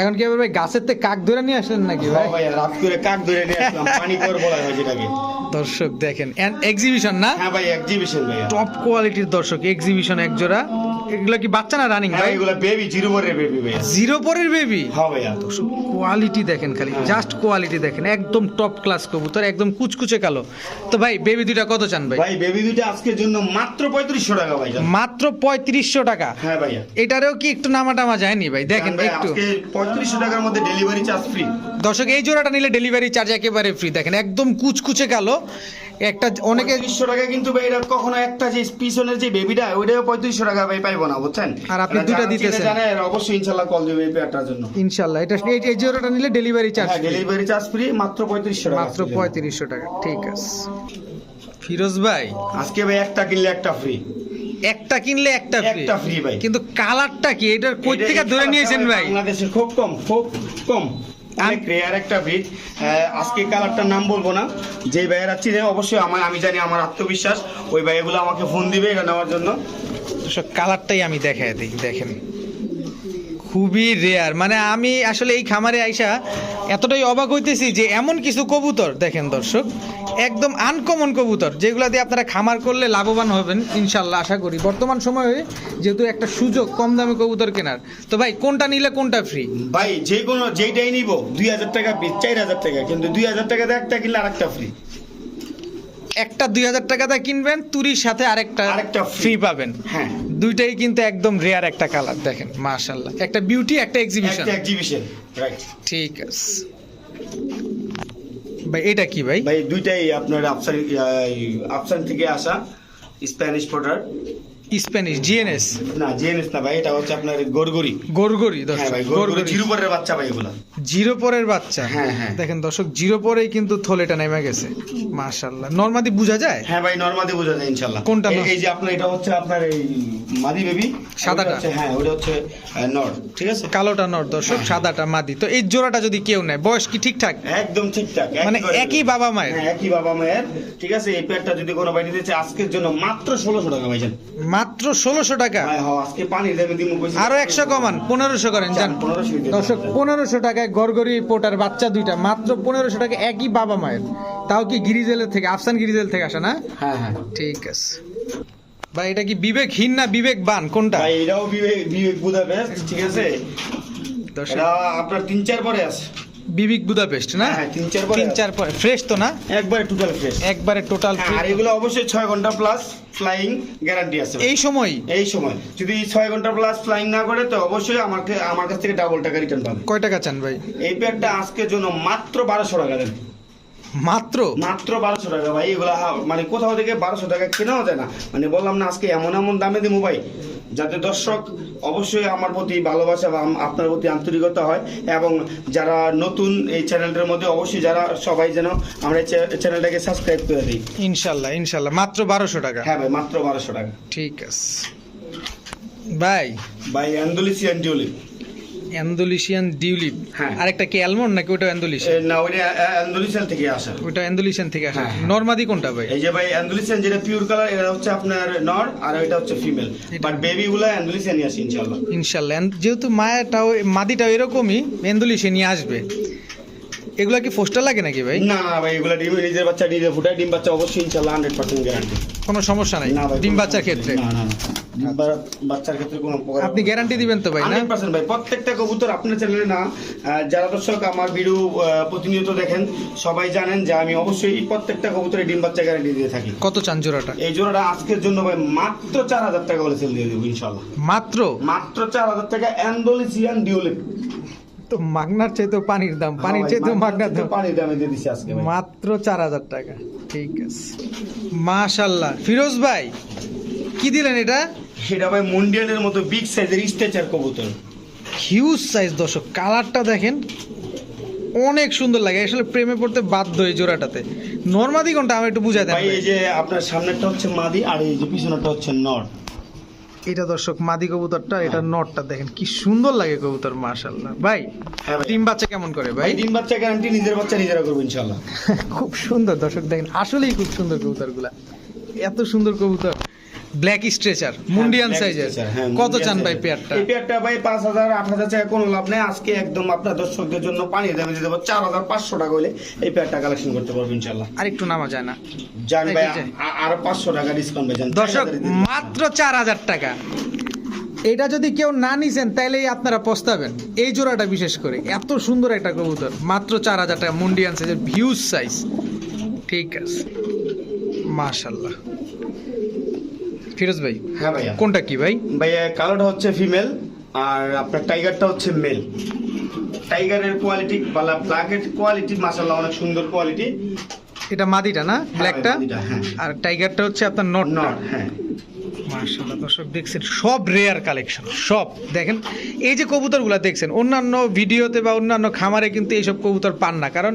Speaker 2: এখন কি ভাই গাছের থেকে কাক ধরে নিয়ে আসলেন নাকি ভাই
Speaker 1: হ্যাঁ ভাই? রাত করে কাক ধরে নিয়ে আসলাম পানি কর বলা হয় যেটাকে
Speaker 2: দর্শক দেখেন এক্সিবিশন না?
Speaker 1: হ্যাঁ ভাই এক্সিবিশন ভাইয়া।
Speaker 2: টপ কোয়ালিটির দর্শক এক্সিবিশন এক জোড়া। এগুলো কি বাচ্চা না রানিং
Speaker 1: হ্যাঁ
Speaker 2: ভাই?
Speaker 1: এগুলা বেবি জিরো পরের বেবি ভাইয়া।
Speaker 2: জিরো পরের বেবি
Speaker 1: হ্যাঁ
Speaker 2: কোয়ালিটি দেখেন খালি জাস্ট কোয়ালিটি দেখেন একদম টপ ক্লাস কবুতর একদম কুচকুচে কালো। তো ভাই বেবি দুইটা কত চান ভাই?
Speaker 1: ভাই বেবি দুইটা আজকের জন্য মাত্র পঁয়ত্রিশশো টাকা ভাই
Speaker 2: মাত্র পঁয়ত্রিশশো টাকা?
Speaker 1: হ্যাঁ ভাইয়া।
Speaker 2: এটারেও কি একটু নামাটামা যায়নি ভাই? দেখেন
Speaker 1: ভাই,
Speaker 2: একটু।
Speaker 1: পঁয়ত্রিশশো টাকার মধ্যে ডেলিভারি চার্জ ফ্রি
Speaker 2: দর্শক এই জোড়াটা নিলে ডেলিভারি চার্জ একেবারে ফ্রি দেখেন একদম কুচকুচে কালো। একটা অনেকে
Speaker 1: পঁয়ত্রিশশো টাকা কিন্তু ভাই এটা কখনো একটা যে পিছনের যে বেবিটা ওইটাও পঁয়ত্রিশশো টাকা ভাই পাইবো না বুঝছেন?
Speaker 2: আর আপনি
Speaker 1: যারা
Speaker 2: দিতেছেন।
Speaker 1: জানে অবশ্যই ইনশাল্লাহ কল দেবে এই পেয়ারটার জন্য।
Speaker 2: ইনশাল্লাহ এটা এই জোড়াটা নিলে delivery
Speaker 1: charge delivery charge free মাত্র পঁয়ত্রিশশো টাকা।
Speaker 2: মাত্র পঁয়ত্রিশশো টাকা ঠিক আছে। ফিরোজ ভাই?
Speaker 1: আজকে ভাই একটা কিনলে একটা ফ্রি
Speaker 2: একটা কিনলে একটা ফ্রি
Speaker 1: একটা free ভাই।
Speaker 2: কিন্তু কালারটা কি? এটার কই থেকে ধরে নিয়েছেন ভাই
Speaker 1: বাংলাদেশে খুব কম খুব কম। অনেক রেয়ার একটা ব্রিড আজকে কালারটার নাম বলব না। যে ভাইয়েরা চিনে অবশ্যই আমার আমি জানি আমার আত্মবিশ্বাস। ওই ভাইগুলো আমাকে ফোন দিবে এটা নেওয়ার জন্য।
Speaker 2: সব কালারটাই আমি দেখাই দিই দেখেন। খুবই রেয়ার মানে আমি আসলে এই খামারে আইসা এতটাই অবাক হইতেছি যে এমন কিছু কবুতর দেখেন দর্শক একদম আনকমন কবুতর যেগুলো দিয়ে আপনারা খামার করলে লাভবান হবেন ইনশাল্লাহ আশা করি। বর্তমান সময়ে যেহেতু একটা সুযোগ কম দামে কবুতর কেনার। তো ভাই কোনটা নিলে কোনটা ফ্রি
Speaker 1: ভাই যে কোনো যেইটাই নিব দুই হাজার টাকা পিস চার হাজার টাকা কিন্তু দুই হাজার টাকা দিয়ে একটা কিনলে আরেকটা ফ্রি
Speaker 2: একটা দুই হাজার টাকা দিয়ে কিনবেন তুরির সাথে আরেকটা
Speaker 1: আরেকটা
Speaker 2: ফ্রি পাবেন।
Speaker 1: হ্যাঁ।
Speaker 2: দুইটাই কিন্তু একদম রেয়ার একটা কালার দেখেন মাশাল্লাহ একটা বিউটি একটা এক্সিবিশন
Speaker 1: একটা এক্সিবিশন রাইট
Speaker 2: ঠিক আছে। ভাই এটা কি ভাই?
Speaker 1: ভাই দুইটাই আপনার আফসান আফসান থেকে আসা স্প্যানিশ পোটার
Speaker 2: স্প্যানিশ জিএনএস
Speaker 1: না জিএনএস না ভাই এটা হচ্ছে আপনার গরগরি।
Speaker 2: গরগরি
Speaker 1: হ্যাঁ
Speaker 2: দর্শক
Speaker 1: ভাই গরগরি। জিরো পরের বাচ্চা ভাই এগুলা।
Speaker 2: জিরো পরের বাচ্চা?
Speaker 1: হ্যাঁ, হ্যাঁ।
Speaker 2: দেখেন দর্শক জিরো পরেই কিন্তু থলেটা নেমে গেছে। মাশাল্লাহ নর্মাদি বোঝা যায়?
Speaker 1: হ্যাঁ ভাই নর্মাদি বোঝা যায় ইনশাল্লাহ
Speaker 2: কোনটা
Speaker 1: এই যে আপনার এটা হচ্ছে আপনার এই মাদি বেবি
Speaker 2: সাদাটা?
Speaker 1: হ্যাঁ ওটা হচ্ছে নর ঠিক আছে?
Speaker 2: কালোটা নর দর্শক সাদাটা মাদি। তো এই জোড়াটা যদি কেউ নেয় বয়স কি ঠিকঠাক?
Speaker 1: একদম ঠিকঠাক
Speaker 2: মানে একই বাবা মায়ের?
Speaker 1: হ্যাঁ একই বাবা মায়ের ঠিক আছে? এই প্যাডটা যদি কোনো আজকের জন্য মাত্র ষোলোশো টাকা ভাইজান।
Speaker 2: মাত্র ষোলোশো টাকা?
Speaker 1: হ্যাঁ হ্যাঁ আজকে পানির দামে দিমু
Speaker 2: আরও একশো কমান পনেরোশো করেন জান দর্শক পনেরোশো টাকায় গরগরি পোটার বাচ্চা দুইটা মাত্র পনেরোশো টাকা একই বাবা মায়ের। তাও কি গিরিজেলের থেকে আফসান গিরিজেল থেকে আসে না?
Speaker 1: হ্যাঁ হ্যাঁ।
Speaker 2: ঠিক আছে। ভাই এটা কি বিবেকহীন না বিবেকবান কোনটা?
Speaker 1: ভাই এটাও বিবেক বিবেক বুদাপেস্ট ঠিক আছে? এটা আপনার তিন চার পরে আছে।
Speaker 2: বিবেক বুদাপেস্ট না?
Speaker 1: হ্যাঁ, তিন চার পরে
Speaker 2: তিন চার পরে। ফ্রেশ তো না?
Speaker 1: একবারে টোটাল ফ্রেশ
Speaker 2: একবারে টোটাল ফ্রেশ
Speaker 1: আর এগুলো অবশ্যই ছয় ঘণ্টা প্লাস ফ্লাইং গ্যারান্টি আছে
Speaker 2: এই সময়?
Speaker 1: এই সময়। যদি ছয় ঘণ্টা প্লাস ফ্লাইং না করে তো অবশ্যই আমাকে আমার কাছ থেকে ডাবল টাকা রিটার্ন পাবে।
Speaker 2: কয় টাকা চান ভাই?
Speaker 1: এই প্যাকটা আজকের জন্য মাত্র বারোশো টাকা দেন।
Speaker 2: মাত্র?
Speaker 1: মাত্র বারোশো টাকা ভাই এগুলা মানে কোথাও থেকে বারোশো টাকা কেনাও যায় না। মানে বললাম না আজকে এমন এমন দামে দিব ভাই যাতে দর্শক অবশ্যই আমার প্রতি ভালোবাসা বা আপনার প্রতি আন্তরিকতা হয় এবং যারা নতুন এই চ্যানেলটার মধ্যে অবশ্যই যারা সবাই যেন আমরা চ্যানেলটাকে সাবস্ক্রাইব করে দিই।
Speaker 2: ইনশাল্লাহ ইনশাল্লাহ। মাত্র বারোশো টাকা?
Speaker 1: হ্যাঁ ভাই মাত্র বারোশো টাকা।
Speaker 2: ঠিক আছে। ভাই?
Speaker 1: ভাই অ্যান্ডোলিসিয়ান টিউলিপ।
Speaker 2: অ্যান্ডোলিশিয়ান ডিউলিপ।
Speaker 1: আর
Speaker 2: একটা কি অ্যালমন্ড নাকি ওটা অ্যান্দোলিশিয়ান?
Speaker 1: না ওটা অ্যান্দোলিশিয়ান থেকে আসা।
Speaker 2: ওটা অ্যান্দোলিশিয়ান থেকে আসে।
Speaker 1: হ্যাঁ, হ্যাঁ।
Speaker 2: নর্মাদি কোনটা ভাই?
Speaker 1: এই যে ভাই অ্যান্দোলিশিয়ান যেটা পিওর কালার এটা হচ্ছে আপনার নর আর এটা হচ্ছে ফিমেল বাট বেবি গুলা অ্যান্ডোলিসিয়ানই আসে ইনশাআল্লাহ।
Speaker 2: ইনশাআল্লাহ। যেহেতু মায়াটাও মাদিটাও এরকমই অ্যান্দোলিশিয়ানই নিয়ে আসবে। এগুলা কি ফোস্টার লাগে নাকি ভাই?
Speaker 1: না না ভাই এগুলা ডিম নিজের বাচ্চা নিজে ফুটায় ডিম বাচ্চা অবশ্যই ইনশাআল্লাহ হান্ড্রেড পার্সেন্ট গ্যারান্টি
Speaker 2: কোনো সমস্যা নাই? ডিম বাচ্চার ক্ষেত্রে?
Speaker 1: না না বাচ্চার ক্ষেত্রে কোনো উপকার
Speaker 2: আপনি গ্যারান্টি দিবেন তো ভাই না?
Speaker 1: হান্ড্রেড পার্সেন্ট ভাই প্রত্যেকটা কবুতর আপনার চ্যানেলে না যারা দর্শক আমার ভিডিও প্রতিনিয়ত দেখেন সবাই জানেন যে আমি অবশ্যই প্রত্যেকটা কবুতরে ডিম বাচ্চা গ্যারান্টি দিয়ে থাকি।
Speaker 2: কত চান জোড়াটা?
Speaker 1: এই জোড়াটা আজকের জন্য ভাই মাত্র চার হাজার টাকা বলে সেল দিয়ে দেবো ইনশাল্লাহ।
Speaker 2: মাত্র?
Speaker 1: মাত্র চার হাজার টাকা অ্যান্ডোলিসিয়ান ডিউলিপ
Speaker 2: তো মাগনার চাইতেও পানির দাম পানির চাইতেও মাগনার দাম।
Speaker 1: পানির দামে দিয়ে দিচ্ছি আজকে
Speaker 2: মাত্র চার হাজার টাকা ঠিক আছে। মাশাল্লাহ ফিরোজ ভাই কি দিলেন এটা?
Speaker 1: সেটা ভাই মুন্ডিয়ানের মতো বিগ সাইজের স্ট্রেচার কবুতর।
Speaker 2: হিউজ সাইজ দর্শক কালারটা দেখেন অনেক সুন্দর লাগে। আসলে প্রেমে পড়তে বাধ্য এই জোড়াটাতে। নর্মাদি কোনটা? আমি একটু বুঝাই দেন
Speaker 1: ভাই। এই যে আপনার সামনেরটা হচ্ছে মাদি আর এই যে পিছনেরটা হচ্ছে নর।
Speaker 2: এটা দর্শক মাদি কবুতরটা এটা নটটা দেখেন কি সুন্দর লাগে কবুতর মাশাআল্লাহ। ভাই
Speaker 1: হ্যাঁ
Speaker 2: ডিম বাচ্চা কেমন করে
Speaker 1: ভাই?
Speaker 2: ভাই
Speaker 1: ডিম বাচ্চা গ্যারান্টি নিজের বাচ্চা নিজেরা করবে ইনশাআল্লাহ।
Speaker 2: খুব সুন্দর দর্শক দেখেন আসলেই খুব সুন্দর কবুতরগুলা। এত সুন্দর কবুতর। ব্ল্যাক স্ট্রেচার মুন্ডিয়ান সাইজের কত চান ভাই পেয়ারটা
Speaker 1: এই পেয়ারটা ভাই পাঁচ হাজার আট হাজার টাকা কোনো লাভ নেই। আজকে একদম আপনার দর্শকদের জন্য পানি দামে দিয়ে দেবো চার হাজার পাঁচশো টাকা হলে এই পেয়ারটা কালেকশন করতে পারব ইনশাল্লাহ
Speaker 2: আর একটু নামা যায় না।
Speaker 1: জান ভাই
Speaker 2: যে।
Speaker 1: পাঁচশো টাকা ডিসকাউন্ট ভাই
Speaker 2: দর্শক মাত্র চার হাজার টাকা। এটা যদি কেউ না নিছেন তাইলেই আপনারা পস্তাবেন। এই জোড়াটা বিশেষ করে। এত সুন্দর একটা কবুতর। মাত্র চার হাজার টাকা মুন্ডিয়ান সাইজের ভিউজ সাইজ ঠিক আছে। মাশাল্লাহ ফিরোজ ভাই
Speaker 1: হ্যাঁ ভাইয়া।
Speaker 2: কোনটা কি ভাই?
Speaker 1: ভাইয়া কালোটা হচ্ছে ফিমেল আর আপনার টাইগারটা হচ্ছে মেল টাইগারের কোয়ালিটি বা ব্ল্যাকের কোয়ালিটি মাসাল্লাহ অনেক সুন্দর কোয়ালিটি
Speaker 2: এটা মাদিটা না? ব্ল্যাকটা
Speaker 1: হ্যাঁ।
Speaker 2: আর টাইগারটা হচ্ছে আপনার নট
Speaker 1: নট হ্যাঁ।
Speaker 2: মার্শাল্লাহ দর্শক দেখছেন সব রেয়ার কালেকশন সব। দেখেন এই যে কবুতরগুলো দেখছেন অন্যান্য ভিডিওতে বা অন্যান্য খামারে কিন্তু এইসব কবুতর পান না কারণ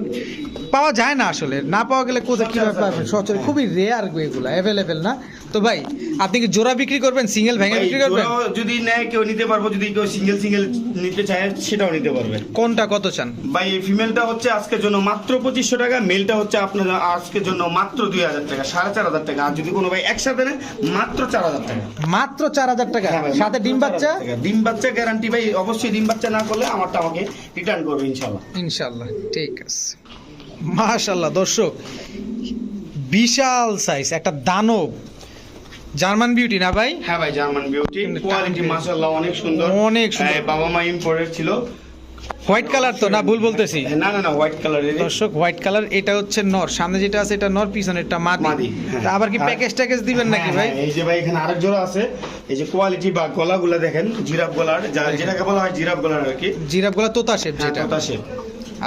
Speaker 2: পাওয়া যায় না আসলে। না পাওয়া গেলে কোথায় কীভাবে পাবেন সচল খুবই রেয়ার এগুলো অ্যাভেলেবেল না। তো ভাই আপনি কি জোড়া বিক্রি করবেন সিঙ্গেল ভেঙে বিক্রি করবেন?
Speaker 1: যদি নেয় কেউ নিতে পারব যদি কেউ সিঙ্গেল সিঙ্গেল নিতে চায় সেটাও নিতে পারবে।
Speaker 2: কোনটা কত চান?
Speaker 1: ভাই এই ফিমেলটা হচ্ছে আজকের জন্য মাত্র পঁচিশশো টাকা মেলটা হচ্ছে আপনার আজকের জন্য মাত্র দুই হাজার টাকা সাড়ে চার হাজার টাকা। আর যদি কোনো ভাই একসাথে নেয় মাত্র চার হাজার টাকা।
Speaker 2: মাত্র চার হাজার টাকা?
Speaker 1: হ্যাঁ
Speaker 2: সাথে ডিম বাচ্চা?
Speaker 1: ডিম বাচ্চা গ্যারান্টি ভাই অবশ্যই ডিম বাচ্চা না করলে আমারটা আমাকে রিটার্ন করবে ইনশাল্লাহ
Speaker 2: ইনশাল্লাহ ঠিক আছে। মাশাল্লাহ দর্শক বিশাল সাইজ একটা দানব। জার্মান বিউটি না ভাই?
Speaker 1: হ্যাঁ ভাই জার্মান বিউটি। কোয়ালিটি মাশাআল্লাহ অনেক সুন্দর।
Speaker 2: অনেক সুন্দর।
Speaker 1: বাবা মা ইম্পোর্টেড ছিল।
Speaker 2: হোয়াইট কালার তো না ভুল বলতেছি।
Speaker 1: না না না হোয়াইট কালারের
Speaker 2: দর্শক হোয়াইট কালার এটা হচ্ছে নর। সামনে যেটা আছে এটা নর পিছনেরটা মাদি।
Speaker 1: মাদি, হ্যাঁ।
Speaker 2: তা আবার কি প্যাকেজ ট্যাকেজ দিবেন নাকি ভাই?
Speaker 1: হ্যাঁ, এই যে ভাই এখানে আরেক জোড়া আছে। এই যে কোয়ালিটি বা গলাগুলা দেখেন জিরাফ গলার যা যেটাকে বলা হয় জিরাফ গলার আর কি।
Speaker 2: জিরাফ গলা তোতা শেপ
Speaker 1: হ্যাঁ,
Speaker 2: যেটা।
Speaker 1: তোতা shape।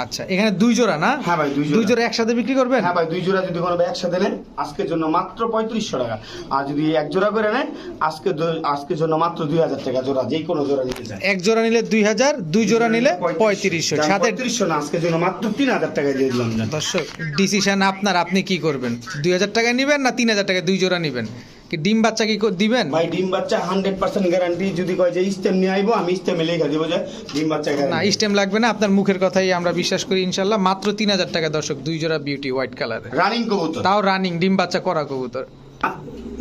Speaker 2: আচ্ছা এখানে দুই জোড়া না?
Speaker 1: হ্যাঁ ভাই, দুই জোড়া।
Speaker 2: দুই জোড়া একসাথে বিক্রি করবেন?
Speaker 1: হ্যাঁ ভাই দুই জোড়া যদি কোনো একসাথে নেন আজকের জন্য মাত্র পঁয়ত্রিশশো টাকা। আর যদি এক জোড়া করে নেন আজকে আজকের জন্য মাত্র দুই হাজার টাকা জোড়া যে কোনো জোড়া নিতে চায়
Speaker 2: এক জোড়া নিলে দুই হাজার দুই জোড়া নিলে পঁয়ত্রিশশো। সাথে
Speaker 1: পঁয়ত্রিশশো না আজকের জন্য মাত্র তিন হাজার টাকা দিয়ে দিলাম।
Speaker 2: দর্শক ডিসিশন আপনার আপনি কি করবেন? দুই হাজার টাকায় নেবেন না তিন হাজার টাকায় দুই জোড়া নেবেন? কি ডিম বাচ্চা কি দিবেন?
Speaker 1: ভাই ডিম বাচ্চা হান্ড্রেড পার্সেন্ট গ্যারান্টি যদি কয় যে স্টেম নিয়ে আইবো আমি স্টেমে লেখা দিব যে ডিম বাচ্চা
Speaker 2: না স্টেম লাগবে না আপনার মুখের কথাই আমরা বিশ্বাস করি ইনশাল্লাহ। মাত্র তিন হাজার টাকা দর্শক দুই জোড়া বিউটি হোয়াইট কালারের
Speaker 1: রানিং কবুতর।
Speaker 2: তাও রানিং ডিম বাচ্চা করা কবুতর।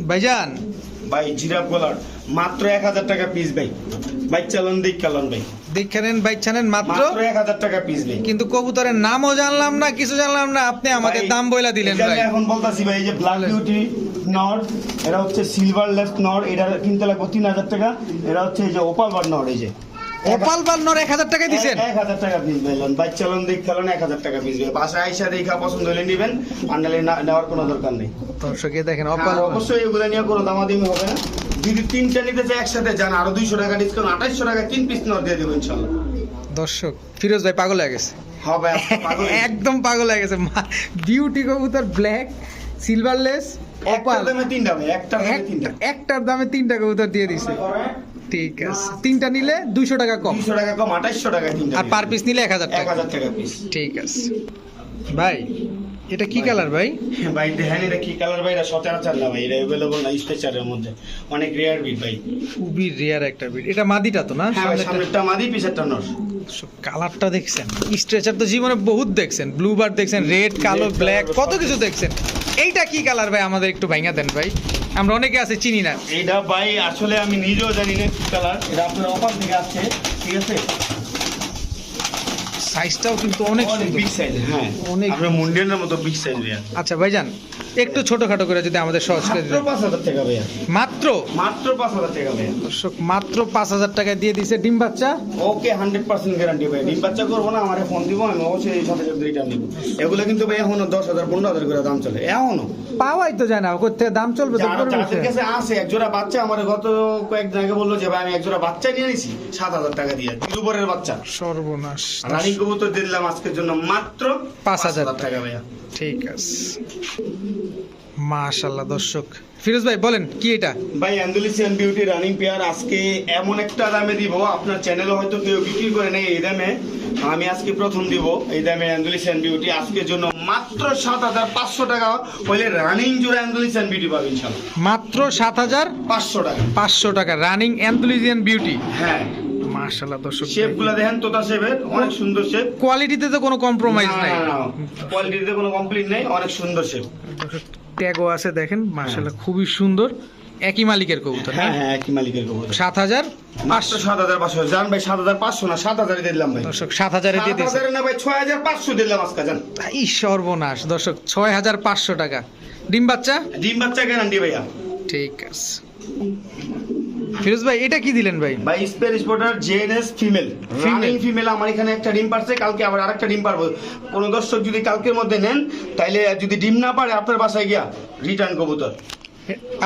Speaker 2: ভাইজান?
Speaker 1: ভাই জিরাফ গোলার। মাত্র এক হাজার টাকা পিস ভাই। ভাই চালন দিক কালন ভাই।
Speaker 2: দেখে নেন বাইচ্ছা নেন মাত্র।
Speaker 1: এক হাজার টাকা পিস
Speaker 2: কিন্তু কবুতরের নামও জানলাম না কিছু জানলাম না আপনি আমাদের দাম বইলা দিলেন ভাই।
Speaker 1: এখন বলতাছি ভাই এই যে ব্ল্যাক বিউটি নর এটা হচ্ছে সিলভার লেফট নর এটা কিনতে লাগবে তিন হাজার টাকা এটা হচ্ছে এই যে ওপাল বার নর এই যে।
Speaker 2: ওপাল বান্নর এক হাজার টাকা দিছেন?
Speaker 1: এক হাজার টাকা পিস ভাইলেন বাচ্চা লোন দিক খেলেন এক হাজার টাকা পিস বাসায় আইসা দেখা পছন্দ হলে নিবেন না- নেওয়ার কোনো দরকার নেই।
Speaker 2: দর্শকে দেখেন অপাল
Speaker 1: অবশ্যই এগুলো নিয়ে কোনো দামাদামি হবে না। যদি তিনটা নিতে চাই একসাথে যান আরও দুইশো টাকা ডিসকাউন্ট আঠাইশশো টাকা তিন পিস নর দিয়ে দেবো ইনশাল্লাহ।
Speaker 2: দর্শক ফিরোজ ভাই পাগল হয়ে গেছে। একদম পাগল হয়ে গেছে। বিউটি কবুতর ব্ল্যাক সিলভারলেস অপাল
Speaker 1: দামে তিনটা ভাই একটার দামে তিনটা।
Speaker 2: একটার দামে তিনটা কবুতর দিয়ে দিছে। ঠিক আছে। তিনটা নিলে দুইশো টাকা কম।
Speaker 1: দুইশো টাকা কম আঠাইশশো টাকা তিনটা
Speaker 2: আর পার পিস নিলে এক হাজার
Speaker 1: এক
Speaker 2: টাকা
Speaker 1: হাজার টাকা পিস
Speaker 2: ঠিক আছে। ভাই এটা কি কালার ভাই?
Speaker 1: ভাই দেখেন এটা কি কালার ভাই? এটা সচরাচর না ভাই এটা অ্যাভেলেবল না স্পেশালের মধ্যে। অনেক রেয়ার বিট ভাই।
Speaker 2: খুবই রেয়ার একটা বিট এটা মাদিটা তো না?
Speaker 1: হ্যাঁ?
Speaker 2: সামনেরটা?
Speaker 1: মাদি পিছেরটা নর।
Speaker 2: কালারটা দেখছেন। স্ট্রেচার তো জীবনে বহুত দেখছেন। ব্লু বার দেখছেন রেড কালো ব্ল্যাক কত কিছু দেখছেন। এইটা কি কালার ভাই? আমাদের একটু ভাইঙ্গা দেন ভাই। আমরা অনেকে আছে, চিনি না।
Speaker 1: এটা ভাই, আসলে আমি নিজেও জানি না কি কালার। এটা আপনার অফার থেকে আসছে, ঠিক আছে?
Speaker 2: সাইজটাও কিন্তু অনেক
Speaker 1: বিগ সাইজ হ্যাঁ।
Speaker 2: অনেক
Speaker 1: আপনার মুন্ডিয়ানের মতো বিগ সাইজ ভাইয়া।
Speaker 2: আচ্ছা ভাইজান একটু ছোটখাটো করে যদি আমাদের সহজ করে
Speaker 1: ভাইয়া।
Speaker 2: মাত্র?
Speaker 1: মাত্র পাঁচ হাজার টাকা ভাইয়া।
Speaker 2: দর্শক মাত্র পাঁচ হাজার টাকা দিয়ে দিছে ডিম বাচ্চা।
Speaker 1: ওকে হান্ড্রেড পার্সেন্ট গ্যারান্টি ভাই ডিম বাচ্চা করব না আমার ফোন দিব আমি অবশ্যই এই সাথে সাথে রিটার্ন দিব। এগুলো কিন্তু ভাই এখনও দশ হাজার পনেরো হাজার করে দাম চলে। এখনও?
Speaker 2: পাওয়াই তো যায় না কোথা দাম চলবে তো
Speaker 1: যাদের কাছে আছে এক জোড়া বাচ্চা আমার গত কয়েকদিন আগে বলল যে ভাই আমি এক জোড়া বাচ্চা নিয়ে নিছি সাত হাজার টাকা দিয়ে তিরুবরের বাচ্চা।
Speaker 2: সর্বনাশ
Speaker 1: রানী কবুতর দিলাম আজকের জন্য মাত্র
Speaker 2: পাঁচ হাজার
Speaker 1: টাকা ভাইয়া।
Speaker 2: ঠিক আছে। মাশাল্লাহ দর্শক। ফিরোজ ভাই বলেন কি এটা?
Speaker 1: ভাই অ্যান্ডুলিসিয়ান বিউটি রানিং পেয়ার আজকে এমন একটা দামে দিব আপনার চ্যানেলে হয়তো কেউ বিক্রি করে নেই এই দামে। আমি আজকে প্রথম দিব এই দামে অ্যান্ডুলিসিয়ান বিউটি আজকের জন্য মাত্র সাত হাজার পাঁচশো টাকা হলে রানিং জোড়া অ্যান্ডুলিসিয়ান বিউটি পাবেন ইনশাল্লাহ
Speaker 2: মাত্র সাত হাজার
Speaker 1: পাঁচশো টাকা।
Speaker 2: পাঁচশো টাকা রানিং অ্যান্থুলিজিয়ান বিউটি
Speaker 1: হ্যাঁ।
Speaker 2: মাশাল্লাহ দর্শক
Speaker 1: শেপগুলা দেখেন তোতা শেপের অনেক সুন্দর শেপ
Speaker 2: কোয়ালিটিতে তো কোনো কম্প্রোমাইজ নাই।
Speaker 1: কোয়ালিটিতে কোনো কমপ্লেন নেই অনেক সুন্দর শেপ
Speaker 2: ট্যাগও আছে দেখেন মার্শাল্লাহ খুবই সুন্দর। একই মালিকের কবুতর
Speaker 1: হ্যাঁ হ্যাঁ? একই মালিকের কবুতর।
Speaker 2: সাত হাজার
Speaker 1: পাঁচশো। সাত হাজার পাঁচশো। জান ভাই সাত হাজার পাঁচশো না? সাত হাজারে দিলাম ভাই।
Speaker 2: দর্শক সাত হাজারে দিয়ে দিয়েছে।
Speaker 1: না ভাই ছয় হাজার পাঁচশো দিলাম আজকে জান।
Speaker 2: এই সর্বনাশ। দর্শক ছয় হাজার পাঁচশো টাকা। ডিম বাচ্চা?
Speaker 1: ডিম বাচ্চা গ্যারান্টি ভাইয়া।
Speaker 2: ঠিক আছে। ফিরোজ ভাই এটা কি দিলেন ভাই?
Speaker 1: ভাই Spain spotter JNS female running female আমার এখানে একটা ডিম পারছে কালকে আবার আরেকটা ডিম পারব। কোনো দর্শক যদি কালকের মধ্যে নেন তাইলে যদি ডিম না পারে আপনার বাসায় গিয়া রিটার্ন কবুতর।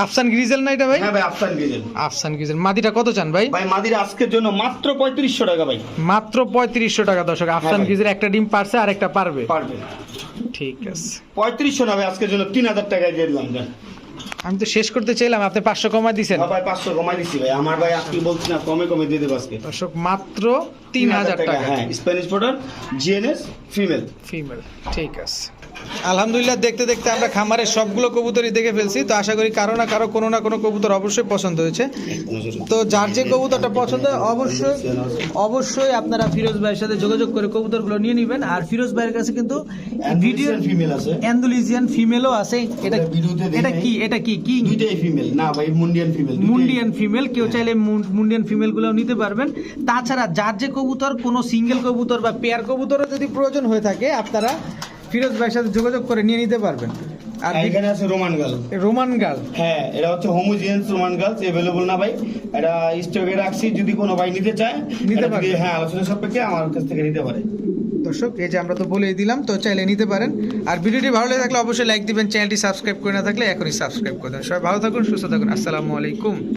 Speaker 2: আফসান গ্রিজেল না এটা ভাই?
Speaker 1: হ্যাঁ ভাই আফসান গিয়েছেন
Speaker 2: আফসান গ্রিজেল। মাদিটা কত চান ভাই?
Speaker 1: ভাই মাদির আজকের জন্য মাত্র পঁয়ত্রিশশো টাকা ভাই।
Speaker 2: মাত্র পঁয়ত্রিশশো টাকা দর্শক। আফসান
Speaker 1: ভাই।
Speaker 2: গ্রিজেল একটা ডিম পারছে আর একটা পারবে।
Speaker 1: পারবে।
Speaker 2: ঠিক আছে।
Speaker 1: পঁয়ত্রিশশো না ভাই আজকের জন্য তিন হাজার টাকায় দিয়ে দিলাম জান
Speaker 2: আমি তো শেষ করতে চাইলাম আপনি পাঁচশো কমাই
Speaker 1: হ্যাঁ ভাই পাঁচশো কমাই দিচ্ছি ভাই। আমার ভাই আপনি বলছি না কমে কমে দিয়ে দেবো আজকে।
Speaker 2: দর্শক মাত্র তিন হাজার টাকা
Speaker 1: হ্যাঁ Spanish border GNS female
Speaker 2: female ঠিক আছে। আলহামদুলিল্লাহ দেখতে দেখতে আমরা খামারের সবগুলো কবুতরই দেখে ফেলছি। তো আশা করি কারও না কারও কোনো না কোনো কবুতর অবশ্যই পছন্দ হয়েছে। তো যার যে কবুতরটা পছন্দ হয় অবশ্যই অবশ্যই আপনারা ফিরোজ ভাইয়ের সাথে যোগাযোগ করে কবুতরগুলো নিয়ে নেবেন। আর ফিরোজ ভাইয়ের কাছে কিন্তু ভিডিও
Speaker 1: ফিমেল আছে।
Speaker 2: অ্যান্ডুলিজিয়ান ফিমেলও আছে। এটা
Speaker 1: এটা
Speaker 2: কি? এটা কি? কি?
Speaker 1: দুইটাই ফিমেল না ভাই মুন্ডিয়ান ফিমেল
Speaker 2: মুন্ডিয়ান ফিমেল কেউ চাইলে মুন্ডিয়ান ফিমেলগুলো নিতে পারবেন। তাছাড়া যার যে কবুতর কোনো সিঙ্গেল কবুতর বা পেয়ার কবুতরও যদি প্রয়োজন হয়ে থাকে আপনারা ফিরোজ ভাইয়ের সাথে যোগাযোগ করে নিয়ে নিতে পারবেন আর
Speaker 1: আর এখানে আছে রোমান গার্ল
Speaker 2: রোমান গার্ল
Speaker 1: হ্যাঁ এটা হচ্ছে হোমোজিনিয়াস রোমান গার্লস अवेलेबल না ভাই এটা স্টকে রাখছি যদি কোনো ভাই নিতে চায়
Speaker 2: নিতে
Speaker 1: এটা
Speaker 2: পারবে।
Speaker 1: যদি- হ্যাঁ আলোচনা সাপেক্ষে আমার কাছ থেকে নিতে পারে
Speaker 2: দর্শক এই যে আমরা তো বলেই দিলাম তো চাইলে নিতে পারেন আর ভিডিওটি ভালো লেগে থাকলে অবশ্যই লাইক দিবেন চ্যানেলটি সাবস্ক্রাইব করে না থাকলে এখনই সাবস্ক্রাইব করে দেন সবাই ভালো থাকুন সুস্থ থাকুন আসসালামু আলাইকুম